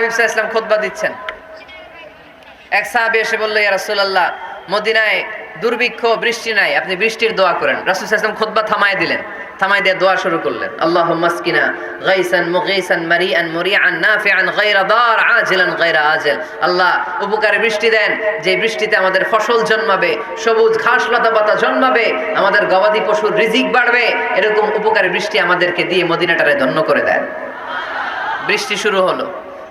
হাবিব ইসলাম খোদবা দিচ্ছেন। এক সাহাবি এসে বলল, ইয়া মদিনায় দুর্ভিক্ষ, বৃষ্টি নাই, আপনি বৃষ্টির দোয়া করেন। রাসূল আলাইহি ওয়াসাল্লাম থামায় দিলেন দিয়ে দোয়া শুরু করলেন। আজল। আল্লাহ উপকারে বৃষ্টি দেন, যে বৃষ্টিতে আমাদের ফসল জন্মাবে, সবুজ ঘাস লতা পাতা জন্মাবে, আমাদের গবাদি পশুর রিজিক বাড়বে, এরকম উপকারে বৃষ্টি আমাদেরকে দিয়ে মদিনাটারে ধন্য করে দেন বৃষ্টি শুরু হলো।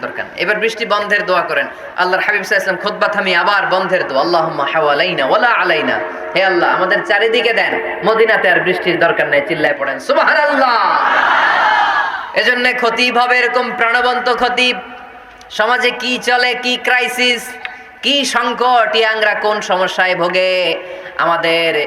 দরকার এবার বৃষ্টি বন্ধের দোয়া করেন। আল্লাহর হাবিব আলাইহি ওয়াসাল্লাম থামি আবার বন্ধের দোয়া। আল্লাহুম্মা হাওয়ালাইনা ওয়ালা আলাইনা। হে আল্লাহ, আমাদের চারিদিকে দেন। মদিনাতে আর বৃষ্টির দরকার নেই, চিল্লায় পড়েন। সুবহানাল্লাহ। এজন্য খতিব হবে এরকম প্রাণবন্ত খতিব। সমাজে কি চলে, কি ক্রাইসিস কি সংকট, ইয়াংরা কোন সমস্যায় ভোগে? আমাদের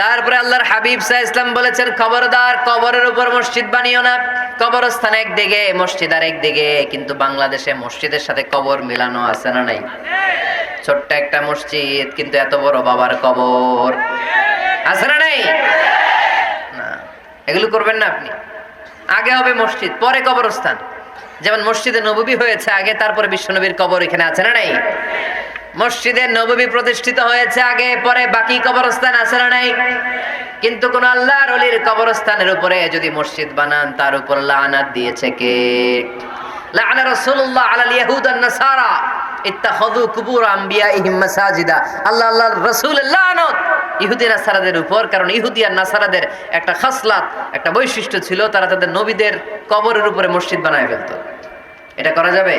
তারপরে আল্লাহর হাবিব সাহ ইসলাম বলেছেন, খবরদার, কবরের উপর মসজিদ বানিও না। কবরস্থান একদিকে, মসজিদ আর একদিকে, কিন্তু বাংলাদেশে মসজিদের সাথে কবর মিলানো আছে না নাই? ছোট্ট একটা মসজিদ, কিন্তু এত বড় বাবার কবর। আছে না নাই? না। এগুলো করবেন না আপনি। আগে হবে মসজিদ, পরে কবরস্থান। যেমন মসজিদে নববী হয়েছে আগে, তারপরে বিশ্বনবীর কবর এখানে আছে না নাই? মসজিদে নববী প্রতিষ্ঠিত হয়েছে আগে, পরে বাকি কবরস্থান আছে না নাই? কিন্তু কোন আল্লাহর অলির কবরস্থানের উপরে যদি মসজিদ বানান, তার উপর লানাত দিয়েছে কে? লাআনা রাসূলুল্লাহ আলাল ইয়াহুদ আন নাসারা। ইত্তাখাযু কুবুর আম্বিয়াইহিম মাসাজিদা। আল্লাহ আল্লাহর রাসূলের লানত। ইহুদি নাসারাদের উপর, কারণ ইহুদি আর নাসারাদের একটা খাসলাত, একটা বৈশিষ্ট্য ছিল, তারা তাদের নবীদের কবরের উপরে মসজিদ বানায় ফেলতো। এটা করা যাবে?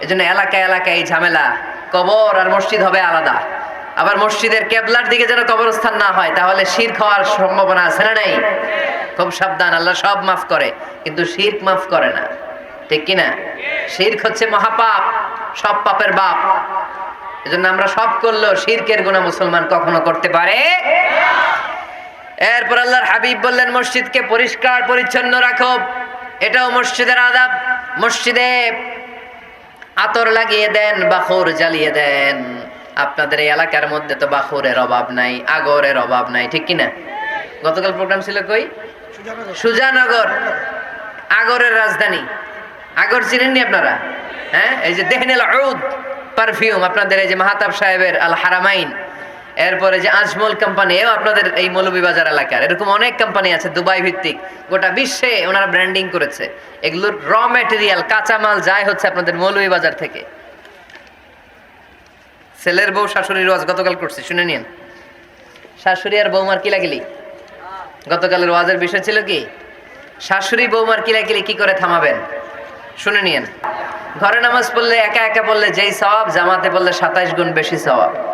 এজন্য এলাকায় এলাকায় এই ঝামেলা কবর আর মসজিদ হবে আলাদা। আবার মসজিদের কেবলার দিকে যেন কবরস্থান না হয়, তাহলে শির খাওয়ার সম্ভাবনা আছে না নাই? খুব সাবধান, আল্লাহ সব মাফ করে, কিন্তু শির্ক মাফ করে না। ঠিক কিনা শির্ক হচ্ছে মহাপাপ, সব পাপের বাপ। এজন্য আমরা সব করলেও শিরকের গুণা মুসলমান কখনো করতে পারে এরপর আল্লাহর হাবিব বললেন, মসজিদকে পরিষ্কার, পরিচ্ছন্ন রাখো। এটাও মসজিদের আদাব। মসজিদে আতর লাগিয়ে দেন বাখর জ্বালিয়ে দেন। আপনাদের এই এলাকার মধ্যে তো বাখরের অভাব নাই আগরের অভাব নাই ঠিক কিনা? গতকাল প্রোগ্রাম ছিল কই? সুজানগর। আগরের রাজধানী। আগর চিনেননি আপনারা? হ্যাঁ? এই যে দেহনেল পারফিউম আপনাদের এই যে মাহাতাব সাহেবের আল হারামাইন। এরপরে যে আজমল কোম্পানি এও আপনাদের এই মৌলভীবাজার এলাকার। এরকম অনেক কোম্পানি আছে দুবাই ভিত্তিক গোটা বিশ্বে ওনারা ব্র্যান্ডিং করেছে। এগুলোর র ম্যাটেরিয়াল কাঁচামাল যায় হচ্ছে আপনাদের মৌলভীবাজার থেকে। ছেলের বউ, শাশুড়ির ওয়াজ গতকাল করছে, শুনে নিন। শাশুড়ি আর বৌমার কিলাকিলি। গতকালের ওয়াজের বিষয় ছিল কি? শাশুড়ি, বৌমার কিলাকিলি কি করে থামাবেন? শুনে নিন। ঘরে নামাজ পড়লে, একা একা পড়লে যেই সওয়াব, জামাতে পড়লে সাতাইশ গুণ বেশি সওয়াব।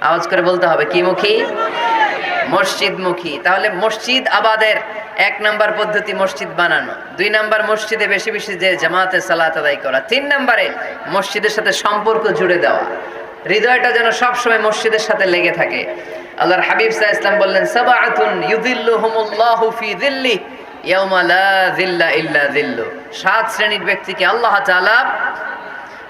আওয়াজ করে বলতে হবে, কি মুখী? মসজিদমুখী। তাহলে মসজিদ আবাদের এক নাম্বার পদ্ধতি মসজিদ বানানো। দুই নাম্বার মসজিদে বেশি বেশি যে জামাতে সালাত আদায় করা। তিন নাম্বারে মসজিদের সাথে সম্পর্ক জুড়ে দেওয়া। হৃদয়টা যেন সবসময় মসজিদের সাথে লেগে থাকে। আল্লাহর হাবিব সাহা ইসলাম বললেন, সাবাআতুন ইউদিল্লুহুমুল্লাহু ফি দিল্লি ইয়াউমা লা যিল্লা ইল্লা যিল্লু। সাত শ্রেণির ব্যক্তিকে আল্লাহ তাআলা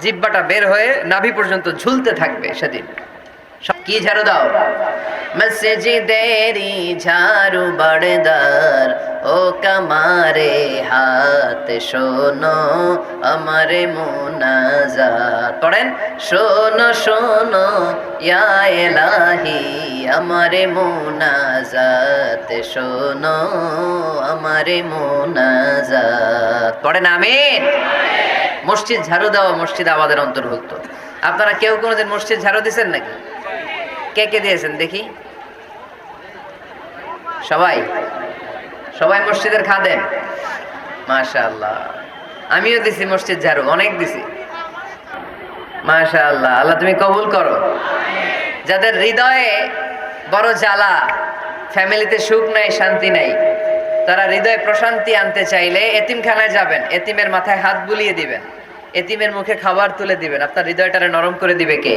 জিব্বাটা বের হয়ে নাভি পর্যন্ত ঝুলতে থাকবে সেদিন। কি ঝাড়ু দাও? মসজিদেরি ঝাড়ু বড়দার ও কামারে হাত শোনো আমারে মুনাজাত। পড়েন? শোনো শোনো, ইয়া এলাহি, আমারে মুনাজাত শোনো আমারে মুনাজাত। পড়েন আমিন? মসজিদ ঝাড়ু দেওয়া মসজিদ আমাদের অন্তর্ভুক্ত। আপনারা কেউ কোনোদিন মসজিদ ঝাড়ু দিয়েছেন নাকি? কে কে দিয়েছেন দেখি। সবাই? সবাই মসজিদের খাদেন মাশা আল্লাহ আমিও দিছি মসজিদ ঝাড়ু, অনেক দিছি। মাশা আল্লাহ আল্লাহ তুমি কবুল করো। যাদের হৃদয়ে বড় জ্বালা ফ্যামিলিতে সুখ নাই, শান্তি নাই তারা হৃদয়ে প্রশান্তি আনতে চাইলে এতিমখানায় যাবেন, এতিমের মাথায় হাত বুলিয়ে দিবেন, এতিমের মুখে খাবার তুলে দিবেন। আপনার হৃদয়টারে নরম করে দিবে কে?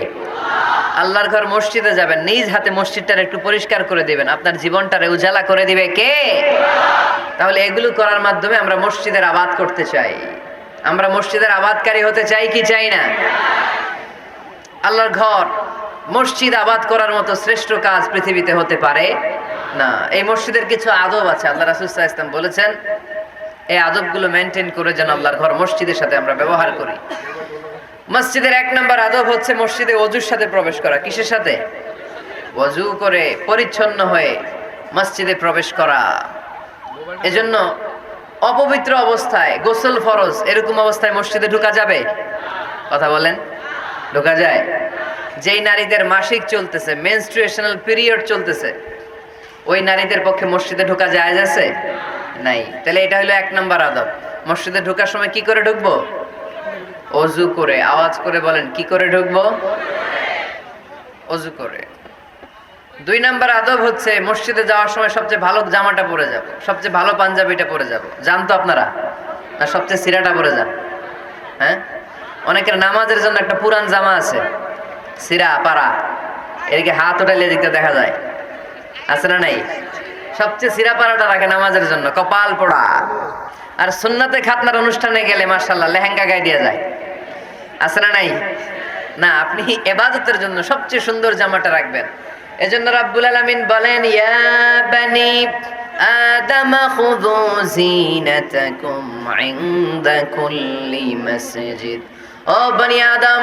আল্লাহর ঘর মসজিদে যাবেন, নিজ হাতে মসজিদটার একটু পরিষ্কার করে দিবেন। আপনার জীবনটারে উজালা করে দিবে কে? তাহলে এগুলো করার মাধ্যমে আমরা মসজিদের আবাদ করতে চাই। আমরা মসজিদের আবাদকারী হতে চাই কি চাই না? আল্লাহর ঘর মসজিদ আবাদ করার মতো শ্রেষ্ঠ কাজ পৃথিবীতে হতে পারে না। এই মসজিদের কিছু আদব আছে, আল্লাহ রাসুল্লাহ ইসলাম বলেছেন, এই আদবগুলো মেনটেন করে যেন আল্লাহর ঘর মসজিদের সাথে আমরা ব্যবহার করি। মসজিদের এক নম্বর আদব হচ্ছে মসজিদে অজুর সাথে প্রবেশ করা। কিসের সাথে? অজু করে পরিচ্ছন্ন হয়ে মসজিদে প্রবেশ করা। এজন্য অপবিত্র অবস্থায় গোসল ফরজ, এরকম অবস্থায় মসজিদে ঢুকা যাবে? কথা বলেন। ঢুকা যায়? যেই নারীদের মাসিক চলতেছে মেনস্ট্রুয়েশনাল পিরিয়ড চলতেছে, ওই নারীদের পক্ষে মসজিদে ঢোকা যায় আছে? নাই। তাহলে এটা হলো এক নম্বর আদব। মসজিদে ঢোকার সময় কি করে ঢুকবো? অজু করে। আওয়াজ করে বলেন, কি করে ঢুকবো? অজু করে। দুই নাম্বার আদব হচ্ছে, মসজিদে যাওয়ার সময় সবচেয়ে ভালো জামাটা পরে যাব। সবচেয়ে ভালো পাঞ্জাবিটা পরে যাব। জান তো আপনারা? না, সবচেয়ে সিরাটা পরে যান। হ্যাঁ? অনেকের নামাজের জন্য একটা পুরান জামা আছে। সিরা পাড়া এদিকে হাত ওঠাইলে এদিকে দেখা যায়। আছে না নাই? সবচেয়ে সিরা পাড়াটা রাখে নামাজের জন্য, কপাল পোড়া। আর সুন্নাতে খাতনার অনুষ্ঠানে গেলে মার্শাল্লাহ লেহেঙ্গা গায়ে দিয়ে যায়। আছে না নাই? না, আপনি এবাদতের জন্য সবচেয়ে সুন্দর জামাটা রাখবেন। এজন্য রাব্বুল আলামিন বলেন, ইয়া বানি আদম, খুযু জিনাতাকুম ইনদা কুল্লি মসজিদ। ও বনি আদম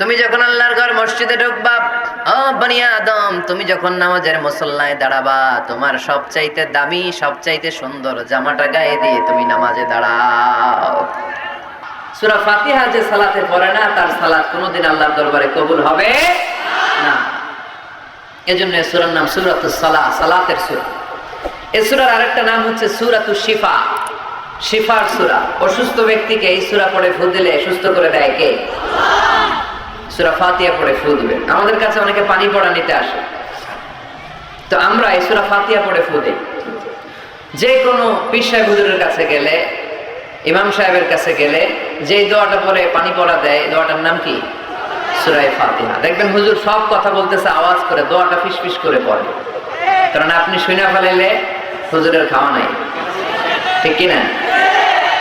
তুমি যখন আল্লাহর ঘর মসজিদে ঢুকবা, ও বনি আদম, তুমি যখন নামাজের মুসল্লায় দাঁড়াবা, তোমার সবচাইতে দামি, সবচাইতে সুন্দর জামাটা গায়ে দিয়ে তুমি নামাজে দাঁড়াও। সূরা ফাতিহা যে সালাতে পড়ে না, তার সালাত কোনোদিন আল্লাহর দরবারে কবুল হবে না। এজন্য সূরার নাম সূরাতুস সালাহ সালাতের সূরা। এই সূরার আরেকটা নাম হচ্ছে সূরাতুশ শিফা। শিফার সূরা। অসুস্থ ব্যক্তিকে এই সূরা পড়ে ফু দিলে সুস্থ করে দেয় কে? সূরা ফাতিহা পড়ে দিবেন আমাদের কাছে অনেকে পানি পড়া নিতে আসে। তো আমরা এই সূরা ফাতিহা পড়ে দিই। যে কোনো পীর সাহেব হুজুরের কাছে গেলে, ইমাম সাহেবের কাছে গেলে দোয়াটা পরে পানি পড়া দেয় দোয়াটার নাম কি? ফাতিহা। দেখবেন হুজুর সব কথা বলতেছে, আওয়াজ করে, দোয়াটা ফিস ফিস করে পড়ে। কারণ আপনি শুনে ফেলাইলে হুজুরের খাওয়া নাই। ঠিক কিনা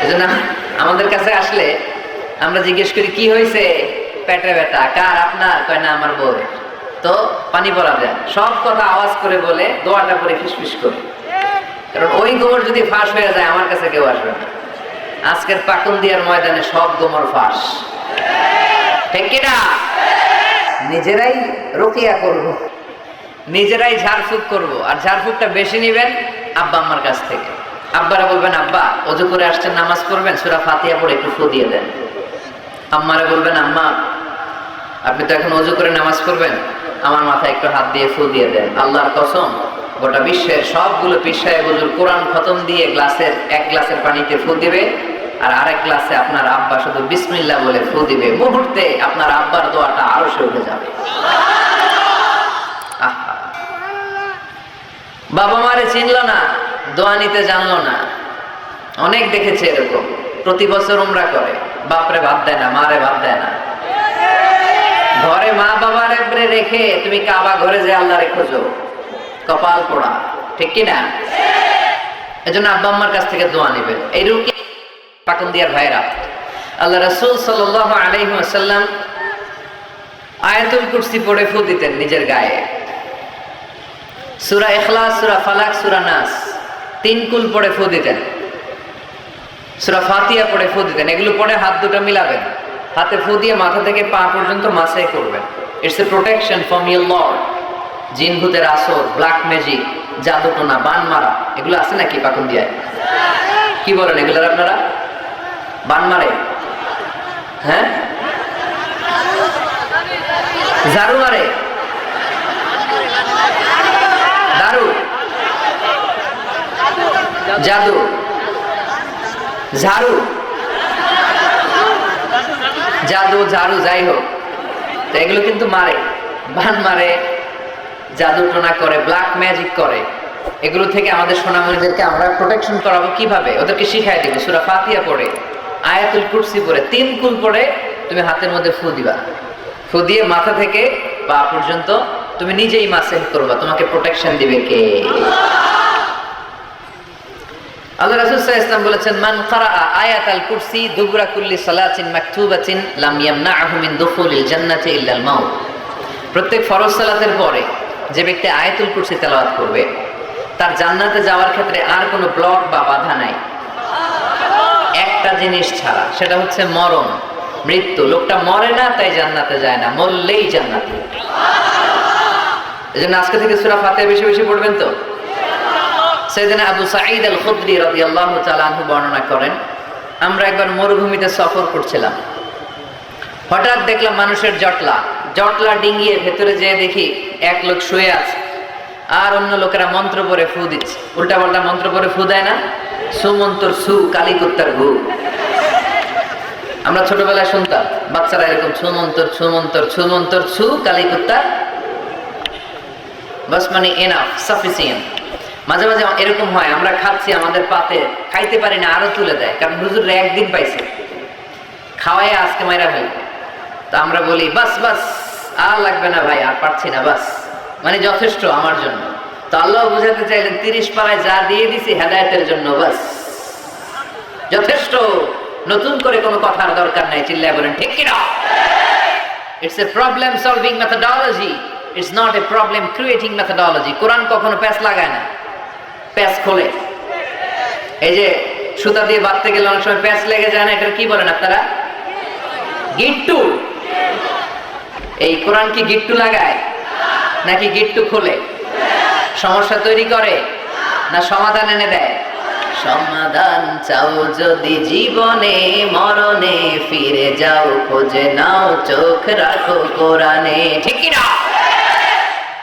এই আমাদের কাছে আসলে আমরা জিজ্ঞেস করি, কি হয়েছে পেটে ব্যথা, কার, আপনার? কয়, না, আমার বউ তো পানি পড়া যায় সব কথা আওয়াজ করে বলে দোয়াটা করে ফিসফিস করে। কারণ ওই গোবর যদি ফাঁস হয়ে যায়, আমার কাছে কেউ আসবে না। আজকের পাকুন দিয়ার ময়দানে সব গোমর ফাঁস। ঠিক কিনা? নিজেরাই রকিয়া করব। নিজেরাই ঝাড়ফুঁক করব। আর ঝাড়ফুঁকটা বেশি নেবেন আব্বা আমার কাছ থেকে। আব্বারা বলবেন, আব্বা, অজু করে আসছেন, নামাজ পড়বেন? সুরা ফাতিয়া পড়ে একটু ফু দিয়ে দেন। আম্মারা বলবেন, আম্মা আপনি তো এখন অজু করে নামাজ পড়বেন। আমার মাথায় একটু হাত দিয়ে ফু দিয়ে দেন। আল্লাহর কসম, গোটা বিশ্বের সবগুলো পিসায় বুজুর কোরআন খতম দিয়ে গ্লাসের, এক গ্লাসের পানিতে ফু দিবে, আর আরেক গ্লাসে আপনার আব্বা শুধু বিসমিল্লাহ বলে ফু দিবে। মুহূর্তে আপনার আব্বার দোয়াটা আরও সে উঠে যাবে। বাবা মারে চিনল না, দোয়া নিতে জানলো না। অনেক দেখেছে এরকম। প্রতি বছর উমরা করে। বাপরে ভাত দেয় না, মারে ভাত দেয় না। ঘরে মা বাবার একবারে রেখে তুমি কাবা ঘরে যে আল্লাহ রেখোছো কপাল পোড়া, ঠিক কি না? এজন্য আব্বা আম্মার কাছ থেকে দোয়া নেবেন। এই রুকি পাকন দিয়ার ভাইরা আল্লাহ রাসূল সাল্লাল্লাহু আলাইহি ওয়াসাল্লাম আয়াতুল কুরসি পড়ে ফু দিতেন নিজের গায়ে। সূরা ইখলাস, সুরা ফালাক, সুরা নাস, তিন কুল পড়ে ফু দিতেন। সূরা ফাতিহা পড়ে ফু দিতেন। এগুলো পড়ে হাত দুটো মিলাবেন। হাতে ফু দিয়ে মাথা থেকে পা পর্যন্ত মাসাই করবেন। It's a protection from your lord জিন, ভূতের আসর ব্ল্যাক ম্যাজিক জাদুটোনা, বান মারা, এগুলো আছে নাকি পাকুন দিয়ায় কি বলেন এগুলোর আপনারা? বান মারে। হ্যাঁ? ঝাড়ু মারে। দারু। জাদু। ঝাড়ু। জাদু, ঝাড়ু, যাই হোক। তো এগুলো কিন্তু মারে। বান মারে, জাদু টোনা করে ব্ল্যাক ম্যাজিক করে। এগুলো থেকে আমাদের সোনামণিদেরকে আমরা প্রোটেকশন করাবো কীভাবে? ওদেরকে শিখাই দিব। সুরা ফাতিয়া পড়ে, আয়াতুল কুরসি পড়ে, তিন কুল পড়ে তুমি হাতের মধ্যে ফু দিবা। ফু দিয়ে মাথা থেকে পা পর্যন্ত তুমি নিজেই মাসে করবা। তোমাকে প্রোটেকশন দিবে কে? আল্লাহ রাসূল সাল্লাল্লাহু আলাইহি ওয়াসাল্লাম বলেছেন, মান ক্বারাআ আয়াতাল কুরসি দুবরা কুল্লি সালাতিন মাকতুবাতিন লাম ইয়ামনাহু মিন দুখুলিল জান্নাতি ইল্লাল মাউত। প্রত্যেক ফরজ সালাতের পরে যে ব্যক্তি আয়াতুল কুরসি তেলাওয়াত করবে, তার জান্নাতে যাওয়ার ক্ষেত্রে আর কোনো ব্লক বা বাধা নাই। একটা জিনিস ছাড়া, সেটা হচ্ছে মরণ, মৃত্যু। লোকটা মরে না, তাই জান্নাতে যায় না, মরলেই জান্নাতে। এই জন্য আজকে থেকে সুরা ফাতে বেশি বেশি পড়বেন তো? সেদিন আবু সাঈদ আল খুদ্রি রবি আল্লাহ তালাহু বর্ণনা করেন, আমরা একবার মরুভূমিতে সফর করছিলাম। হঠাৎ দেখলাম মানুষের জটলা। জটলা ডিঙ্গিয়ে ভেতরে যেয়ে দেখি এক লোক শুয়ে আছে আর অন্য লোকেরা মন্ত্র পরে ফু দিচ্ছে। উল্টা পাল্টা মন্ত্র পরে ফু দেয় না। সুমন্তর সু কালিকুত্তার ঘু আমরা ছোটবেলায় শুনতাম, বাচ্চারা এরকম ছুমন্তর ছুমন্তর ছুমন্তর ছু কালিকুত্তার বাস মানে এনাফ সাফিসিয়েন্ট মাঝে মাঝে এরকম হয়, আমরা খাচ্ছি, আমাদের পাতে, খাইতে পারি না, আরও তুলে দেয়। কারণ হুজুর একদিন পাইছে। খাওয়াই আজকে মাইরা ফেলবে তা আমরা বলি, বাস বাস, আর লাগবে না ভাই, আর পারছি না, বাস। মানে যথেষ্ট আমার জন্য। তো আল্লাহ বুঝাতে চাইলেন, তিরিশ পাড়ায় যা দিয়ে দিছি, হেদায়তের জন্য, বাস। যথেষ্ট। নতুন করে কোনো কথার দরকার নাই চিল্লা বলেন, ঠিক কিনা it's a problem solving methodology it's not a problem creating methodology কোরআন কখনো প্যাচ লাগায় না। প্যাচ খোলে। এই যে সুতা দিয়ে বাঁধতে গেলে অনেক সময় প্যাচ লেগে যায় না এটা কি বলেন আপনারা? গিট্টু এই কোরআন কি গিট্টু লাগায়? নাকি গিট্টু খোলে? সমস্যা তৈরি করে না সমাধান এনে দেয়? সমাধান চাও যদি জীবনে, মরণে ফিরে যাও, খোঁজে নাও, চোখ রাখো কোরআনে। ঠিক না?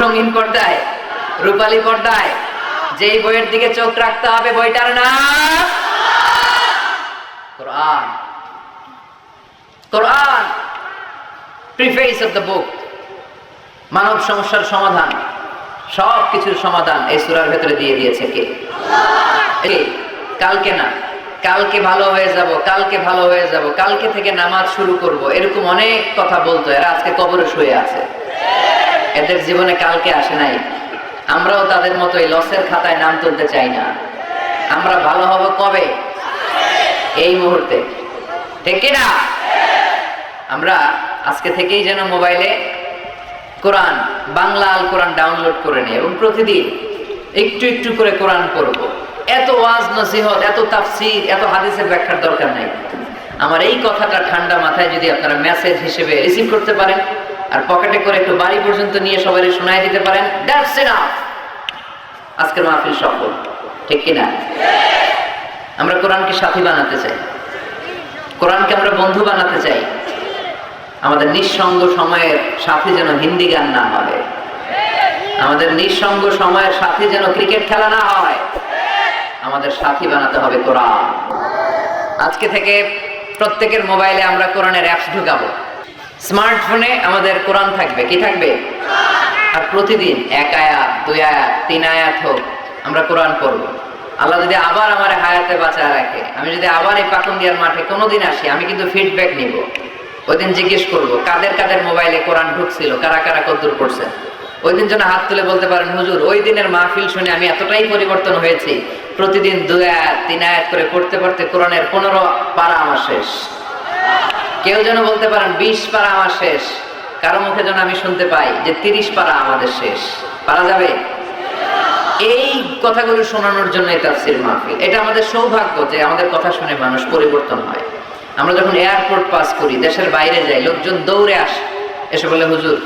রঙিন পর্দায়, রূপালী পর্দায়, যেই বইয়ের দিকে চোখ রাখতে হবে বইটার নাম অফ মানব সমস্যার সমাধান সব কিছুর সমাধান এই সুরার ভেতরে দিয়ে দিয়েছে কে? কালকে না, কালকে ভালো হয়ে যাব, কালকে ভালো হয়ে যাব, কালকে থেকে নামাজ শুরু করব, এরকম অনেক কথা বলতো, এরা আজকে কবরে শুয়ে আছে। এদের জীবনে কালকে আসে নাই। আমরাও তাদের মতো এই লসের খাতায় নাম তুলতে চাই না। আমরা ভালো হব কবে? এই মুহূর্তে। ঠিক না? আমরা আজকে থেকেই যেন মোবাইলে কোরআন, বাংলা আল কোরআন ডাউনলোড করে নিই এবং প্রতিদিন একটু একটু করে কোরআন করব এত ওয়াজ নসিহত, এত তাফসির, এত হাদিসের ব্যাখ্যার দরকার নাই। আমার এই কথাটা ঠান্ডা মাথায় যদি আপনারা মেসেজ হিসেবে রিসিভ করতে পারেন আর পকেটে করে একটু বাড়ি পর্যন্ত নিয়ে সবাই শোনায় দিতে পারেন। আজকের মাহফিল সফল, ঠিক কিনা? আমরা কোরআনকে সাথী বানাতে চাই। কোরআনকে আমরা বন্ধু বানাতে চাই। আমাদের নিঃসঙ্গ সময়ের সাথে যেন হিন্দি গান না হবে। আমাদের নিঃসঙ্গ সময়ের সাথে যেন ক্রিকেট খেলা না হয়। আমাদের সাথী বানাতে হবে কোরআন। আজকে থেকে প্রত্যেকের মোবাইলে আমরা কোরআনের অ্যাপস ঢুকাবো। স্মার্টফোনে আমাদের কোরআন থাকবে। কি থাকবে? আর প্রতিদিন এক আয়াত, দুই আয়াত, তিন আয়াত হোক, আমরা কোরআন পড়ব। আল্লাহ যদি আবার আমার হায়াতে বাঁচায় রাখে, আমি যদি আবার এই পাকুন্দিয়ার মাঠে কোনোদিন আসি, আমি কিন্তু ফিডব্যাক নিব। ওই দিন জিজ্ঞেস করব, কাদের কাদের মোবাইলে কোরআন ঢুকছিল, কারা কারা কদ্দূর পড়ছে ওই দিন যেন হাত তুলে বলতে পারেন, হুজুর, ওই দিনের মাহফিল শুনে আমি এতটাই পরিবর্তন হয়েছি। প্রতিদিন দুই আয়াত, তিন আয়াত করে পড়তে পড়তে কোরআনের পনেরো পারা আমার শেষ। কেউ যেন বলতে পারেন, বিশ পারা আমার শেষ। কারও মুখে যেন আমি শুনতে পাই যে তিরিশ পারা আমাদের শেষ। পারা যাবে? এই কথাগুলো শোনানোর জন্য এই তাফসির মাহফিল। এটা আমাদের সৌভাগ্য যে আমাদের কথা শুনে মানুষ পরিবর্তন হয়। আমরা যখন এয়ারপোর্ট পাস করি, দেশের বাইরে যাই, লোকজন দৌড়ে আসে। এসে বলে, হুজুর,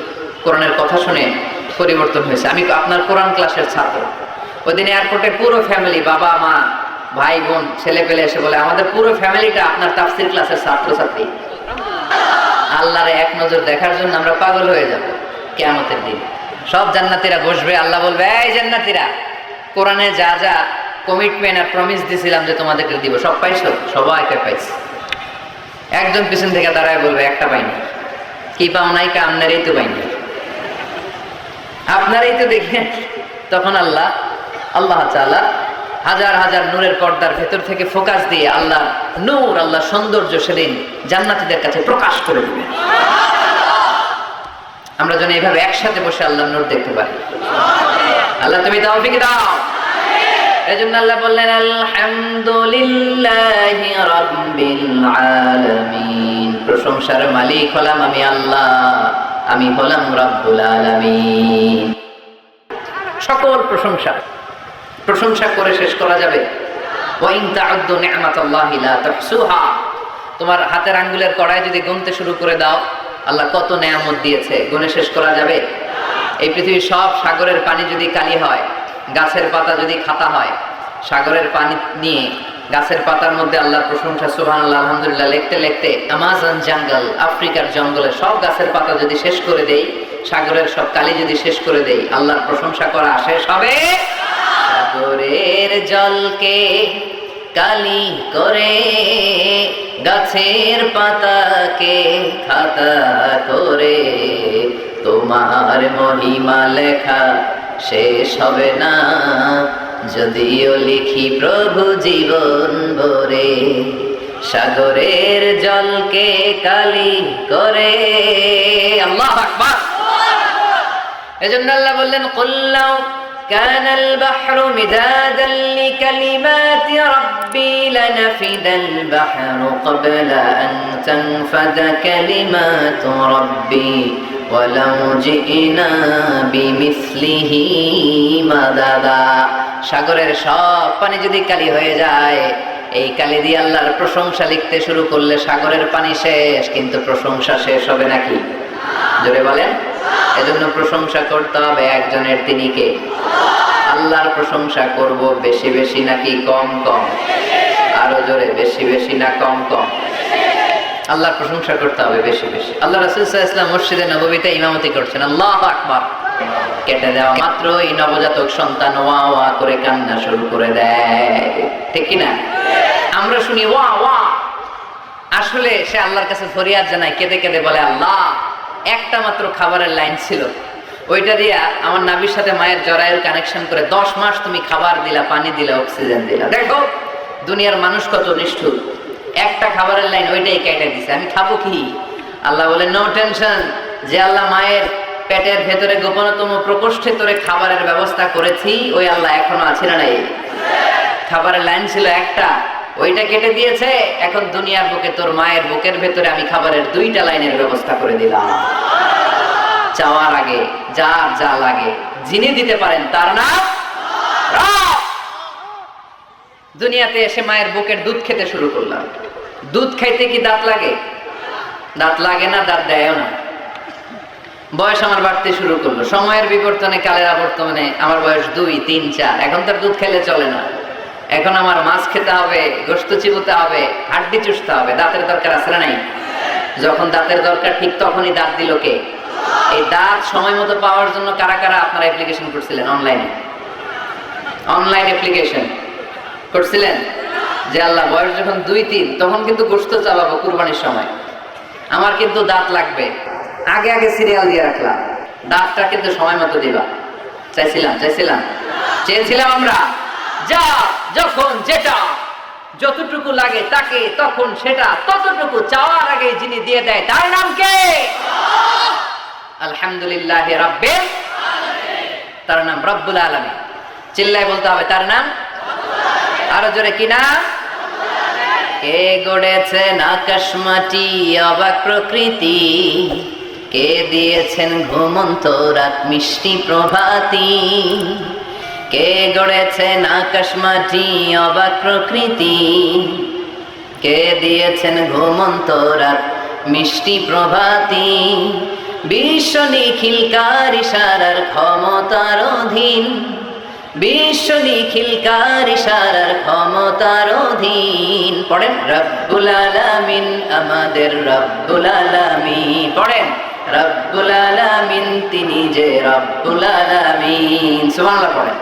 কোরআনের কথা শুনে পরিবর্তন হয়েছে। আমি আপনার কোরআন ক্লাসের ছাত্র। ওই দিন এয়ারপোর্টে পুরো ফ্যামিলি, বাবা, মা ভাই বোন ছেলে পেলে এসে বলে, আমাদের পুরো ফ্যামিলিটা আপনার তাফসির ক্লাসের ছাত্রছাত্রী। আল্লাহর এক নজর দেখার জন্য আমরা পাগল হয়ে যাব কেয়ামতের দিন। সব জান্নাতীরা বসবে, আল্লাহ বলবে, এই জান্নাতিরা, কোরআনে যা যা কমিটমেন্ট আর প্রমিস দিছিলাম যে তোমাদেরকে দিব, সব পাইছো? সবাইকে পাইছি। একজন পিছন থেকে দাঁড়ায় বলবে, একটা পাইনি। কি পাও নাই কা? আপনারই তো পাইনি। আপনারই তো দেখে। তখন আল্লাহ আল্লাহ তাআলা হাজার হাজার নূরের পর্দার ভেতর থেকে ফোকাস দিয়ে আল্লাহ নূর, আল্লাহ সৌন্দর্য সেদিন জান্নাতীদের কাছে প্রকাশ করে দিবেন। আমরা যেন এইভাবে একসাথে বসে আল্লাহ নূর দেখতে পারি। আল্লাহ তুমি তৌফিক দাও। এজন্য আল্লাহ বললেন, আলহামদুলিল্লাহি প্রশংসার মালিক হলাম আমি আল্লাহ, আমি হলাম রব্বুল আলামিন। সকল প্রশংসা। প্রশংসা করে শেষ করা যাবে। তোমার হাতের আঙ্গুলের কড়াই যদি গুনতে শুরু করে দাও, আল্লাহ কত নেয়ামত দিয়েছে, গুনে শেষ করা যাবে? এই পৃথিবীর সব সাগরের পানি যদি কালি হয়, গাছের পাতা যদি খাতা হয়, সাগরের পানি নিয়ে গাছের পাতার মধ্যে আল্লাহর প্রশংসা সুহান আল্লাহ আলহামদুলিল্লাহ, লিখতে লিখতে আমাজন জঙ্গল, আফ্রিকার জঙ্গলে সব গাছের পাতা যদি শেষ করে দেই, সাগরের সব কালি যদি শেষ করে দেই, আল্লাহর প্রশংসা করা শেষ হবে। সাগরের জলকে কালি করে গাছের পাতাকে খাতা করে। তোমার মহিমা লেখা শেষ হবে না যদিও লিখি প্রভু জীবন ভরে। সাগরের জলকে কালি করে। আল্লাহ আকবার। এজন্য আল্লাহ বললেন কুল্লাউ كان البحر مدادا لكلمات ربي لنفد البحر قبل أن تنفد كلمات ربي ولو جئنا بمثله مددا সাগরের সব পানি যদি কালি হয়ে যায় এই কালি দিয়ে আল্লাহর প্রশংসা লিখতে শুরু করলে সাগরের পানি শেষ কিন্তু প্রশংসা শেষ হবে নাকি জোরে বলেন এজন্য প্রশংসা করতে হবে একজনের তিনি কে? আল্লাহর প্রশংসা করব বেশি বেশি নাকি কম কম? আরও জোরে, বেশি বেশি না কম কম? আল্লাহর প্রশংসা করতে হবে বেশি বেশি। আল্লাহ রাসুল ইসলাম মসজিদে নবীতে ইমামতি করছেন। আল্লাহ আকবার। কেটে দেওয়া মাত্রই নবজাতক সন্তান ওয়া ওয়া করে কান্না শুরু করে দেয়। ঠিক কিনা? আমরা শুনি ওয়া ওয়া। আসলে সে আল্লাহর কাছে ফরিয়াদ জানায়, কেঁদে কেঁদে বলে, আল্লাহ একটা মাত্র খাবারের লাইন ছিল। ওইটা দিয়া আমার নাবির সাথে মায়ের জরায়ুর কানেকশন করে দশ মাস তুমি খাবার দিলা, পানি দিলা অক্সিজেন দিলা। দেখো, দুনিয়ার মানুষ কত নিষ্ঠুর। একটা খাবারের লাইন ওইটাই কেটে দিছে। আমি খাব কি? আল্লাহ বলে নো টেনশন যে আল্লাহ মায়ের পেটের ভেতরে গোপনতম প্রকোষ্ঠে তোরে খাবারের ব্যবস্থা করেছি, ওই আল্লাহ এখনও আছে না নাই? খাবারের লাইন ছিল একটা। ওইটা কেটে দিয়েছে, এখন দুনিয়ার বুকে তোর মায়ের বুকের ভেতরে আমি খাবারের দুইটা লাইনের ব্যবস্থা করে দিলাম। চাওয়ার আগে যা যা লাগে, যিনি দিতে পারেন তার নাম দুনিয়াতে এসে মায়ের বুকের দুধ খেতে শুরু করলাম। দুধ খাইতে কি দাঁত লাগে? দাঁত লাগে না, দাঁত দেয় না। বয়স আমার বাড়তে শুরু করল। সময়ের বিবর্তনে, কালের আবর্তনে আমার বয়স দুই, তিন, চার। এখন তার দুধ খেলে চলে না। এখন আমার মাছ খেতে হবে গোস্ত চিবুতে হবে, হাড্ডি চুষতে হবে, দাঁতের দরকার আছে না নাই? যখন দাঁতের দরকার, ঠিক তখনই দাঁত দিল কে? এই দাঁত সময় মতো পাওয়ার জন্য কারা কারা আপনারা অ্যাপ্লিকেশন করছিলেন অনলাইনে অনলাইন অ্যাপ্লিকেশন করছিলেন? যে আল্লাহ, বয়স যখন দুই তিন, তখন কিন্তু গোস্ত চালাবো কুরবানির সময়। আমার কিন্তু দাঁত লাগবে। আগে আগে সিরিয়াল দিয়ে রাখলাম। দাঁতটা কিন্তু সময় মতো দিবা। চাইছিলাম চাইছিলাম। চেয়েছিলাম আমরা। যা যখন যেটা যতটুকু লাগে তাকে, তখন সেটা, ততটুকু চাওয়ার আগে যিনি দিয়ে দেয়, তার নাম কে? আলহামদুলিল্লাহ তার নাম রব্বুল আলামিন। চিল্লায় বলতে হবে, তার নাম? আরও জোরে, কি নাম? কে গড়েছেন আকাশ মাটি, অবাক প্রকৃতি? কে দিয়েছেন ঘুমন্ত রাত মিষ্টি প্রভাতি? কে গড়েছেন আকাশ মাটি অবাক প্রকৃতি? কে দিয়েছেন ঘুমন্ত রাত, মিষ্টি প্রভাতি? বিশ্ব নিখিল নিখিলকার ইশারার ক্ষমতার অধীন? বিশ্ব নিখিল নিখিলকার ইশারার ক্ষমতার অধীন? পড়েন রব্বুল আলামিন, আমাদের রব্বুল আলামিন, পড়েন। রব্বুল আলামিন তিনি যে রব্বুল আলামিন। সুবহানাল্লাহ পড়েন।